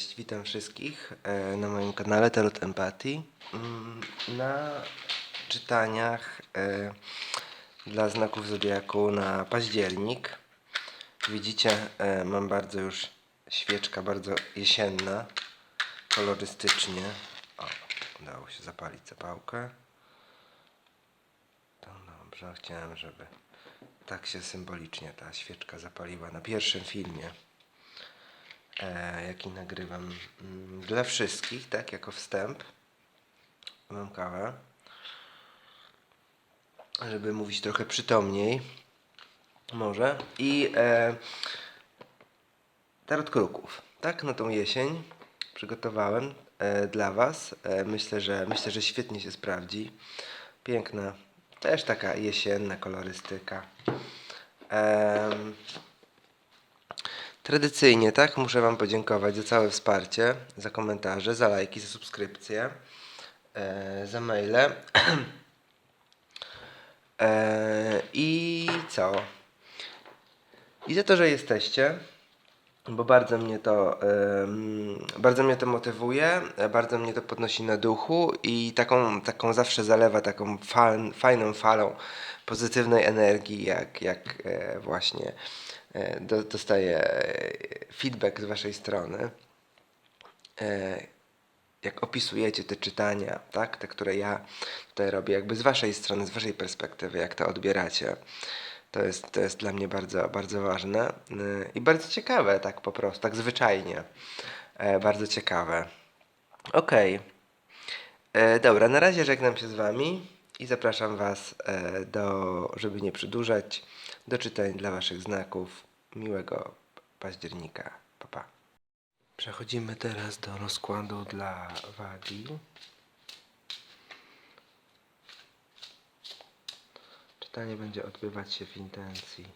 Cześć, witam wszystkich e, na moim kanale Tarot Empathy. Mm, Na czytaniach e, dla znaków Zodiaku na październik. Widzicie, e, mam bardzo już świeczka, bardzo jesienna, kolorystycznie. O, udało się zapalić zapałkę. To dobrze, chciałem, żeby tak się symbolicznie ta świeczka zapaliła na pierwszym filmie jaki nagrywam mm, dla wszystkich, tak, jako wstęp. Mam kawę. Żeby mówić trochę przytomniej. Może. I e, tarot kruków, tak, na tą jesień przygotowałem e, dla Was. E, myślę, że myślę, że świetnie się sprawdzi. Piękna, też taka jesienna kolorystyka. Em, Tradycyjnie, tak, muszę Wam podziękować za całe wsparcie, za komentarze, za lajki, za subskrypcje, e, za maile. e, I co? I za to, że jesteście, bo bardzo mnie to, em, bardzo mnie to motywuje, e, bardzo mnie to podnosi na duchu i taką, taką zawsze zalewa taką fajną falą pozytywnej energii, jak, jak e, właśnie e, dostaję e, feedback z Waszej strony. E, jak opisujecie te czytania, tak, te, które ja tutaj robię, jakby z Waszej strony, z Waszej perspektywy, jak to odbieracie. To jest, to jest dla mnie bardzo, bardzo ważne y, i bardzo ciekawe, tak po prostu, tak zwyczajnie. E, bardzo ciekawe. Okej. E, Dobra, na razie żegnam się z Wami i zapraszam Was e, do, żeby nie przedłużać, do czytań dla Waszych znaków. Miłego października. Pa, pa. Przechodzimy teraz do rozkładu dla wagi. Czytanie będzie odbywać się w intencji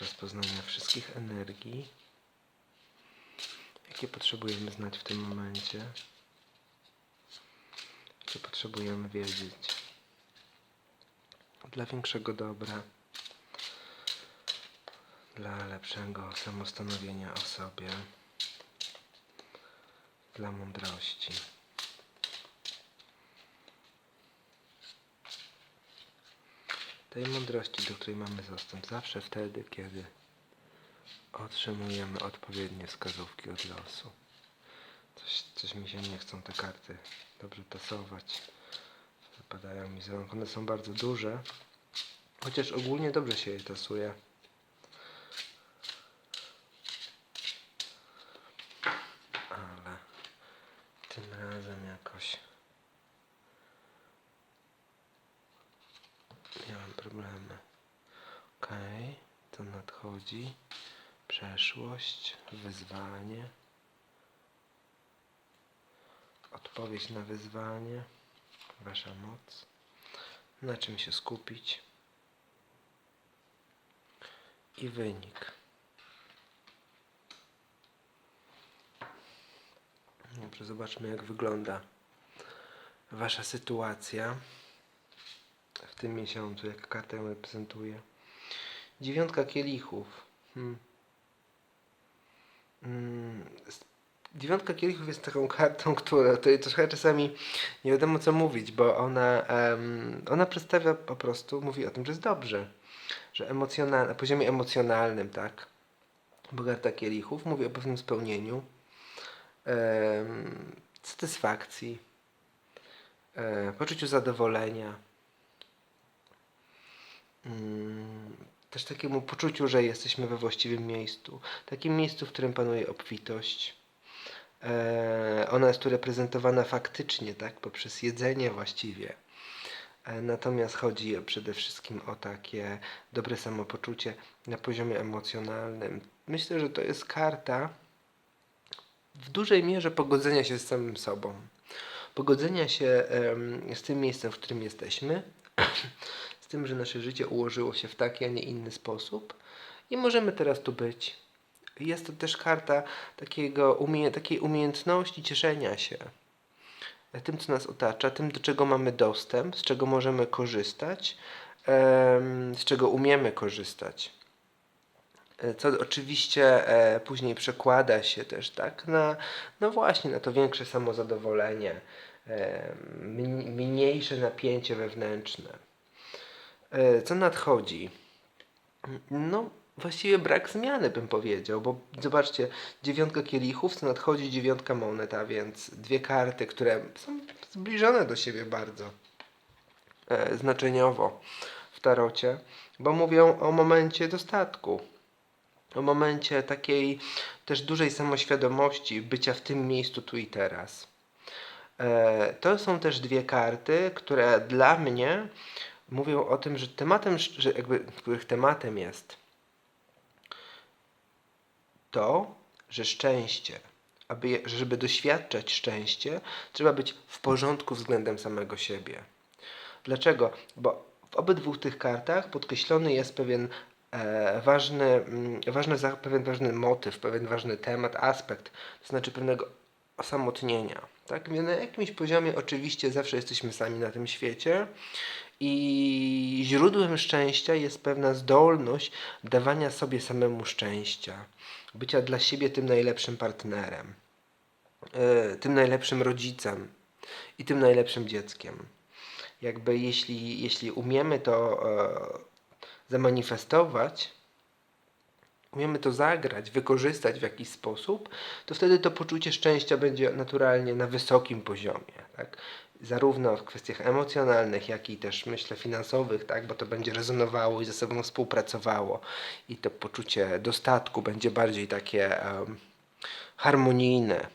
rozpoznania wszystkich energii, jakie potrzebujemy znać w tym momencie, jakie potrzebujemy wiedzieć dla większego dobra, dla lepszego samostanowienia o sobie, dla mądrości. tej mądrości, do której mamy dostęp zawsze wtedy, kiedy otrzymujemy odpowiednie wskazówki od losu. Coś, coś mi się nie chcą te karty dobrze tasować. Wypadają mi z rąk. One są bardzo duże, chociaż ogólnie dobrze się je tasuje. Ale tym razem jakoś Miałem problemy. Okej, to nadchodzi. Przeszłość, wyzwanie. Odpowiedź na wyzwanie. Wasza moc. Na czym się skupić. I wynik. Dobrze, zobaczmy jak wygląda Wasza sytuacja tym miesiącu, jak kartę reprezentuje. Dziewiątka kielichów. Hmm. Mm, s- Dziewiątka kielichów jest taką kartą, która to trochę czasami nie wiadomo co mówić, bo ona, em, ona przedstawia po prostu, mówi o tym, że jest dobrze. Że emocjonal, na poziomie emocjonalnym, tak. Bo karta kielichów mówi o pewnym spełnieniu, em, satysfakcji, e, poczuciu zadowolenia też takiemu poczuciu, że jesteśmy we właściwym miejscu. Takim miejscu, w którym panuje obfitość. E, ona jest tu reprezentowana faktycznie, tak, poprzez jedzenie właściwie. E, natomiast chodzi przede wszystkim o takie dobre samopoczucie na poziomie emocjonalnym. Myślę, że to jest karta w dużej mierze pogodzenia się z samym sobą. Pogodzenia się z tym miejscem, w którym jesteśmy, z tym, że nasze życie ułożyło się w taki, a nie inny sposób i możemy teraz tu być. Jest to też karta takiego umie takiej umiejętności cieszenia się tym, co nas otacza, tym, do czego mamy dostęp, z czego możemy korzystać, z czego umiemy korzystać. E, Co oczywiście e, później przekłada się też tak na, no właśnie, na to większe samozadowolenie, mni- mniejsze napięcie wewnętrzne. E, Co nadchodzi? No, właściwie brak zmiany bym powiedział, bo zobaczcie, dziewiątka kielichów, to nadchodzi dziewiątka monet, a więc dwie karty, które są zbliżone do siebie bardzo e, znaczeniowo w tarocie, bo mówią o momencie dostatku, o momencie takiej też dużej samoświadomości bycia w tym miejscu tu i teraz. E, To są też dwie karty, które dla mnie mówią o tym, że tematem, że jakby, których tematem jest to, że szczęście, aby, żeby doświadczać szczęście, trzeba być w porządku względem samego siebie. Dlaczego? Bo w obydwu tych kartach podkreślony jest pewien e, ważny, mm, ważny, pewien ważny motyw, pewien ważny temat, aspekt, to znaczy pewnego osamotnienia. Tak? Na jakimś poziomie oczywiście zawsze jesteśmy sami na tym świecie i źródłem szczęścia jest pewna zdolność dawania sobie samemu szczęścia, bycia dla siebie tym najlepszym partnerem, e, tym najlepszym rodzicem i tym najlepszym dzieckiem jakby jeśli, jeśli umiemy to e, zamanifestować, umiemy to zagrać, wykorzystać w jakiś sposób, to wtedy to poczucie szczęścia będzie naturalnie na wysokim poziomie. Tak? Zarówno w kwestiach emocjonalnych, jak i też myślę finansowych, tak? bo to będzie rezonowało i ze sobą współpracowało i to poczucie dostatku będzie bardziej takie em, harmonijne,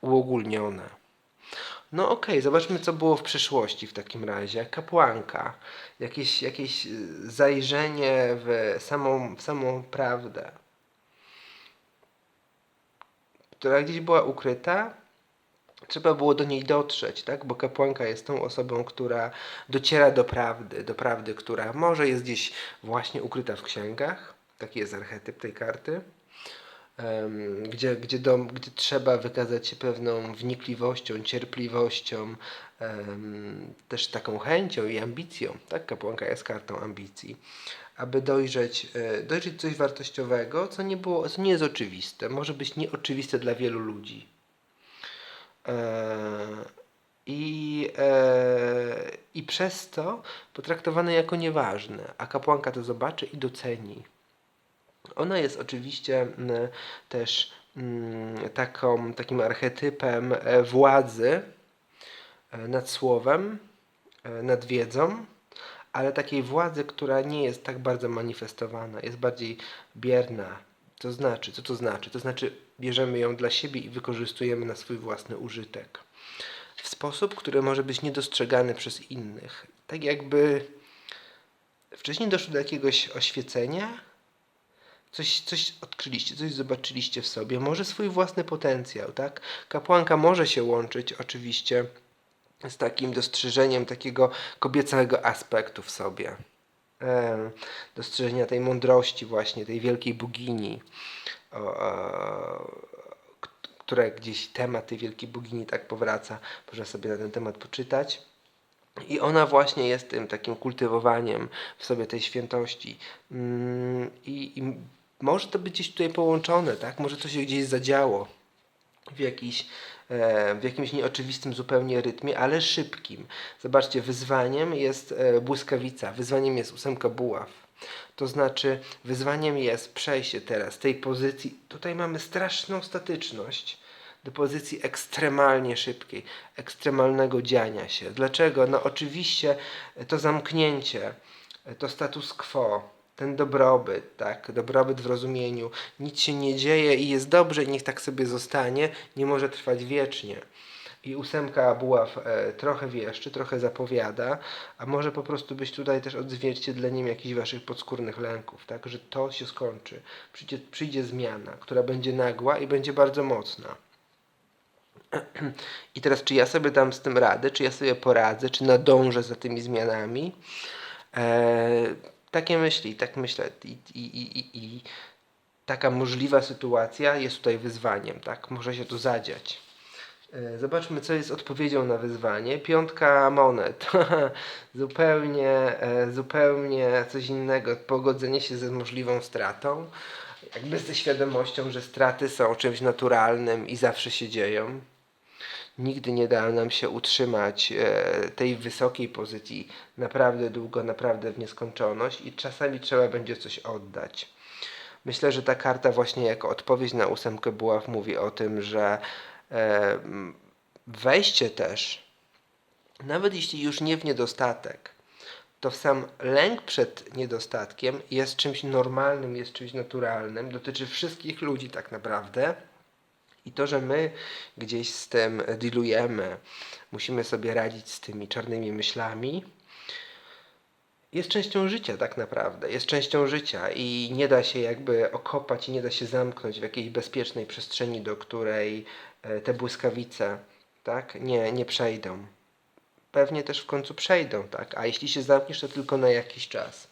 uogólnione. No okej, zobaczmy co było w przeszłości w takim razie. Kapłanka. Jakieś, jakieś y, zajrzenie w samą, w samą prawdę. Która gdzieś była ukryta. Trzeba było do niej dotrzeć, tak? Bo kapłanka jest tą osobą, która dociera do prawdy, do prawdy, która może jest gdzieś właśnie ukryta w księgach. Taki jest archetyp tej karty em, gdzie, gdzie, dom, gdzie trzeba wykazać się pewną wnikliwością, cierpliwością, em, też taką chęcią i ambicją. Tak, kapłanka jest kartą ambicji, aby dojrzeć, e, dojrzeć coś wartościowego, co nie, było, co nie jest oczywiste. Może być nieoczywiste dla wielu ludzi. E, I, e, I przez to potraktowane jako nieważne, a kapłanka to zobaczy i doceni. Ona jest oczywiście mm, też mm, taką, takim archetypem e, władzy nad słowem, nad wiedzą, ale takiej władzy, która nie jest tak bardzo manifestowana, jest bardziej bierna. To znaczy, co to znaczy? To znaczy, bierzemy ją dla siebie i wykorzystujemy na swój własny użytek. W sposób, który może być niedostrzegany przez innych. Tak jakby wcześniej doszło do jakiegoś oświecenia, coś, coś odkryliście, coś zobaczyliście w sobie, może swój własny potencjał, tak? Kapłanka może się łączyć oczywiście z takim dostrzeżeniem takiego kobiecego aspektu w sobie. Dostrzeżenia tej mądrości właśnie, tej wielkiej bogini, które gdzieś temat tej wielkiej bogini tak powraca, można sobie na ten temat poczytać. I ona właśnie jest tym takim kultywowaniem w sobie tej świętości. Mm, I, i może to być gdzieś tutaj połączone, tak? Może to się gdzieś zadziało w, jakiś, w jakimś nieoczywistym zupełnie rytmie, ale szybkim. Zobaczcie, wyzwaniem jest e, błyskawica, wyzwaniem jest ósemka buław. To znaczy, wyzwaniem jest przejście teraz tej pozycji. Tutaj mamy straszną statyczność do pozycji ekstremalnie szybkiej, ekstremalnego dziania się. Dlaczego? No oczywiście to zamknięcie, to status quo, ten dobrobyt, tak, dobrobyt w rozumieniu, nic się nie dzieje i jest dobrze i niech tak sobie zostanie, nie może trwać wiecznie. I ósemka buław e, trochę wieszczy, trochę zapowiada, a może po prostu być tutaj też odzwierciedleniem jakichś waszych podskórnych lęków, tak, że to się skończy. Przyjdzie, przyjdzie zmiana, która będzie nagła i będzie bardzo mocna. I teraz, czy ja sobie dam z tym radę, czy ja sobie poradzę, czy nadążę za tymi zmianami? Eee, takie myśli, tak myślę. I, i, i, i, taka możliwa sytuacja jest tutaj wyzwaniem, tak? Może się tu zadziać. E, Zobaczmy, co jest odpowiedzią na wyzwanie. Piątka monet. zupełnie, e, zupełnie coś innego. Pogodzenie się ze możliwą stratą. jakby ze świadomością, że straty są czymś naturalnym i zawsze się dzieją. Nigdy nie da nam się utrzymać e, tej wysokiej pozycji naprawdę długo, naprawdę w nieskończoność i czasami trzeba będzie coś oddać. Myślę, że ta karta właśnie jako odpowiedź na ósemkę buław mówi o tym, że e, wejście też, nawet jeśli już nie w niedostatek, to sam lęk przed niedostatkiem jest czymś normalnym, jest czymś naturalnym, dotyczy wszystkich ludzi tak naprawdę. I to, że my gdzieś z tym dealujemy, musimy sobie radzić z tymi czarnymi myślami, jest częścią życia tak naprawdę, jest częścią życia i nie da się jakby okopać i nie da się zamknąć w jakiejś bezpiecznej przestrzeni, do której e, te błyskawice tak, nie, nie przejdą. Pewnie też w końcu przejdą, tak? A jeśli się zamkniesz, to tylko na jakiś czas.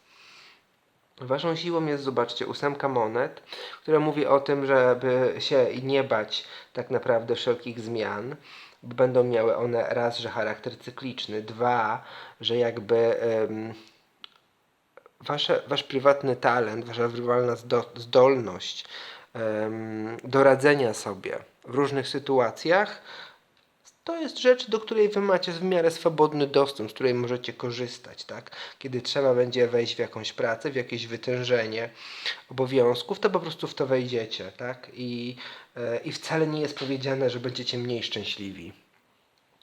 Waszą siłą jest, zobaczcie, ósemka monet, która mówi o tym, żeby się nie bać tak naprawdę wszelkich zmian, bo będą miały one raz, że charakter cykliczny, dwa, że jakby em, wasze, wasz prywatny talent, wasza zdo, zdolność em, do radzenia sobie w różnych sytuacjach to jest rzecz, do której wy macie w miarę swobodny dostęp, z której możecie korzystać, tak? Kiedy trzeba będzie wejść w jakąś pracę, w jakieś wytężenie obowiązków, to po prostu w to wejdziecie, tak? I, e, i wcale nie jest powiedziane, że będziecie mniej szczęśliwi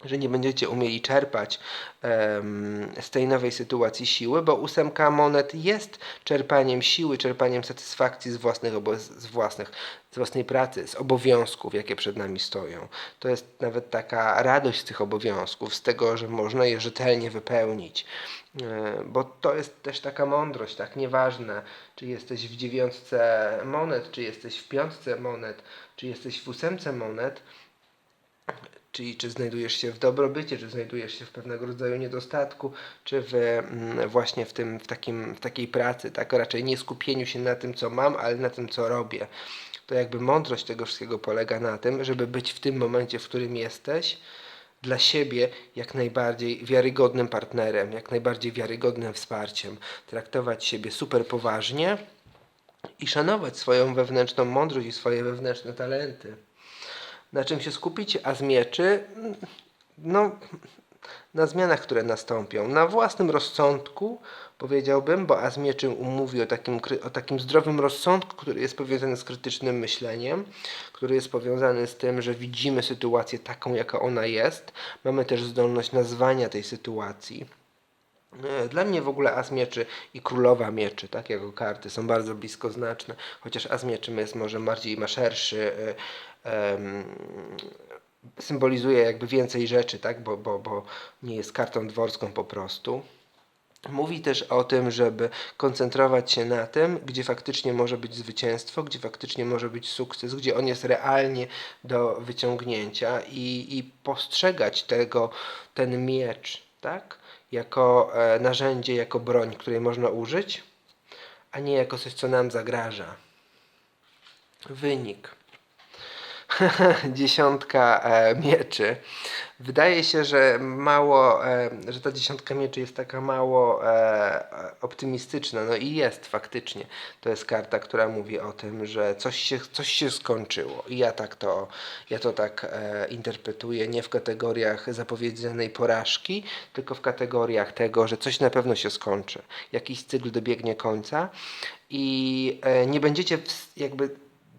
że nie będziecie umieli czerpać em, z tej nowej sytuacji siły, bo ósemka monet jest czerpaniem siły, czerpaniem satysfakcji z własnych, z własnych, z własnej pracy, z obowiązków, jakie przed nami stoją. To jest nawet taka radość z tych obowiązków, z tego, że można je rzetelnie wypełnić. E, Bo to jest też taka mądrość, tak? Nieważne, czy jesteś w dziewiątce monet, czy jesteś w piątce monet, czy jesteś w ósemce monet, Czyli czy znajdujesz się w dobrobycie, czy znajdujesz się w pewnego rodzaju niedostatku, czy w, mm, właśnie w, tym, w, takim, w takiej pracy, tak? Raczej nie skupieniu się na tym, co mam, ale na tym, co robię. To jakby mądrość tego wszystkiego polega na tym, żeby być w tym momencie, w którym jesteś, dla siebie jak najbardziej wiarygodnym partnerem, jak najbardziej wiarygodnym wsparciem, traktować siebie super poważnie i szanować swoją wewnętrzną mądrość i swoje wewnętrzne talenty na czym się skupić, a z mieczy, no, na zmianach, które nastąpią, na własnym rozsądku, powiedziałbym, bo a z mieczy mówi o takim, o takim zdrowym rozsądku, który jest powiązany z krytycznym myśleniem, który jest powiązany z tym, że widzimy sytuację taką, jaka ona jest. Mamy też zdolność nazwania tej sytuacji. E, Dla mnie w ogóle As Mieczy i Królowa Mieczy, tak, jako karty, są bardzo blisko znaczne, chociaż As Mieczy jest może bardziej ma szerszy, e, symbolizuje jakby więcej rzeczy, tak, bo, bo, bo nie jest kartą dworską po prostu. Mówi też o tym, żeby koncentrować się na tym, gdzie faktycznie może być zwycięstwo, gdzie faktycznie może być sukces, gdzie on jest realnie do wyciągnięcia i, i postrzegać tego, ten miecz, tak? Jako e, narzędzie, jako broń, której można użyć, a nie jako coś, co nam zagraża. Wynik. dziesiątka e, mieczy. Wydaje się, że mało, e, że ta dziesiątka mieczy jest taka mało e, optymistyczna. No i jest faktycznie. To jest karta, która mówi o tym, że coś się, coś się skończyło. I ja tak to, ja to tak e, interpretuję, nie w kategoriach zapowiedzianej porażki, tylko w kategoriach tego, że coś na pewno się skończy. Jakiś cykl dobiegnie końca i nie będziecie jakby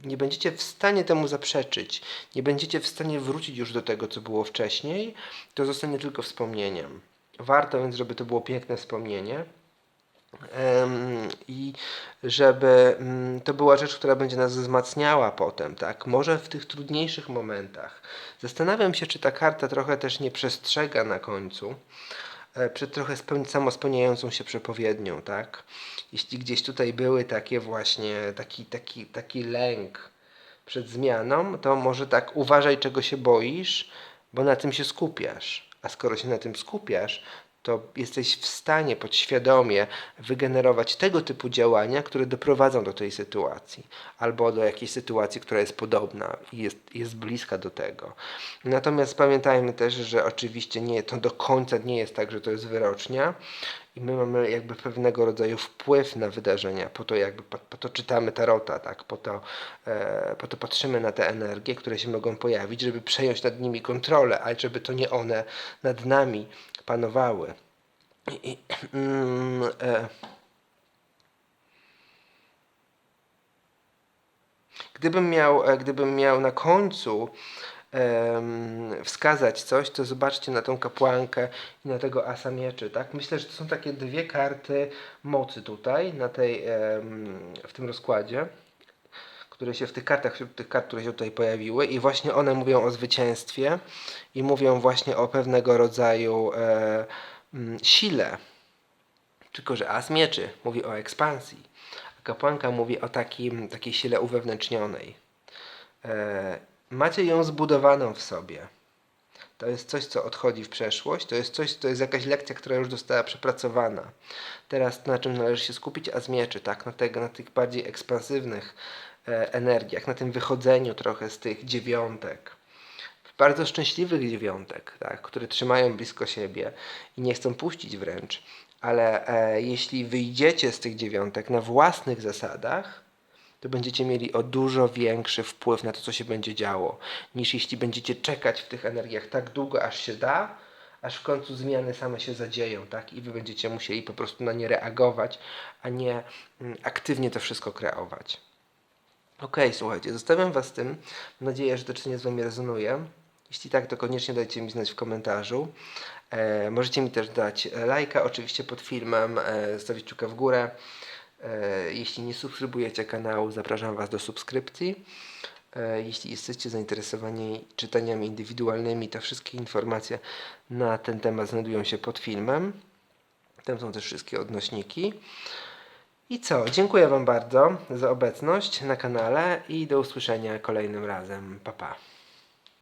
nie będziecie w stanie temu zaprzeczyć, nie będziecie w stanie wrócić już do tego, co było wcześniej, to zostanie tylko wspomnieniem. Warto więc, żeby to było piękne wspomnienie. I żeby mm, to była rzecz, która będzie nas wzmacniała potem, tak? Może w tych trudniejszych momentach. Zastanawiam się, czy ta karta trochę też nie przestrzega na końcu przed trochę speł- samospełniającą się przepowiednią, tak? Jeśli gdzieś tutaj były takie właśnie, taki, taki, taki lęk przed zmianą, to może tak uważaj, czego się boisz, bo na tym się skupiasz. A skoro się na tym skupiasz, to jesteś w stanie podświadomie wygenerować tego typu działania, które doprowadzą do tej sytuacji, albo do jakiejś sytuacji, która jest podobna i jest, jest bliska do tego. Natomiast pamiętajmy też, że oczywiście nie, to do końca nie jest tak, że to jest wyrocznia i my mamy jakby pewnego rodzaju wpływ na wydarzenia, po to jakby, po, po to czytamy tarota, tak, po to, e, po to patrzymy na te energie, które się mogą pojawić, żeby przejąć nad nimi kontrolę, ale żeby to nie one nad nami panowały. I, i, mm, e, Gdybym miał, e, gdybym miał na końcu wskazać coś, to zobaczcie na tą kapłankę i na tego asa mieczy, tak? Myślę, że to są takie dwie karty mocy tutaj, na tej, w tym rozkładzie, które się w tych kartach, wśród tych kart, które się tutaj pojawiły i właśnie one mówią o zwycięstwie i mówią właśnie o pewnego rodzaju e, sile, tylko, że as mieczy mówi o ekspansji, a kapłanka mówi o takim, takiej sile uwewnętrznionej. E, macie ją zbudowaną w sobie. To jest coś, co odchodzi w przeszłość, to jest coś, to jest jakaś lekcja, która już została przepracowana. Teraz na czym należy się skupić? A z mieczy, tak? Na, tego, na tych bardziej ekspansywnych e, energiach, na tym wychodzeniu trochę z tych dziewiątek bardzo szczęśliwych dziewiątek, tak, które trzymają blisko siebie i nie chcą puścić wręcz. Ale e, jeśli wyjdziecie z tych dziewiątek na własnych zasadach, to będziecie mieli o dużo większy wpływ na to, co się będzie działo, niż jeśli będziecie czekać w tych energiach tak długo, aż się da, aż w końcu zmiany same się zadzieją, tak? I wy będziecie musieli po prostu na nie reagować, a nie mm, aktywnie to wszystko kreować. Okej, słuchajcie, zostawiam Was tym. Mam nadzieję, że to czytanie z Wami rezonuje. Jeśli tak, to koniecznie dajcie mi znać w komentarzu. E, możecie mi też dać lajka oczywiście pod filmem, e, stawić kciuka w górę. E, jeśli nie subskrybujecie kanału, zapraszam Was do subskrypcji. E, jeśli jesteście zainteresowani czytaniami indywidualnymi, to wszystkie informacje na ten temat znajdują się pod filmem. Tam są też wszystkie odnośniki. I co? Dziękuję Wam bardzo za obecność na kanale i do usłyszenia kolejnym razem. Pa pa.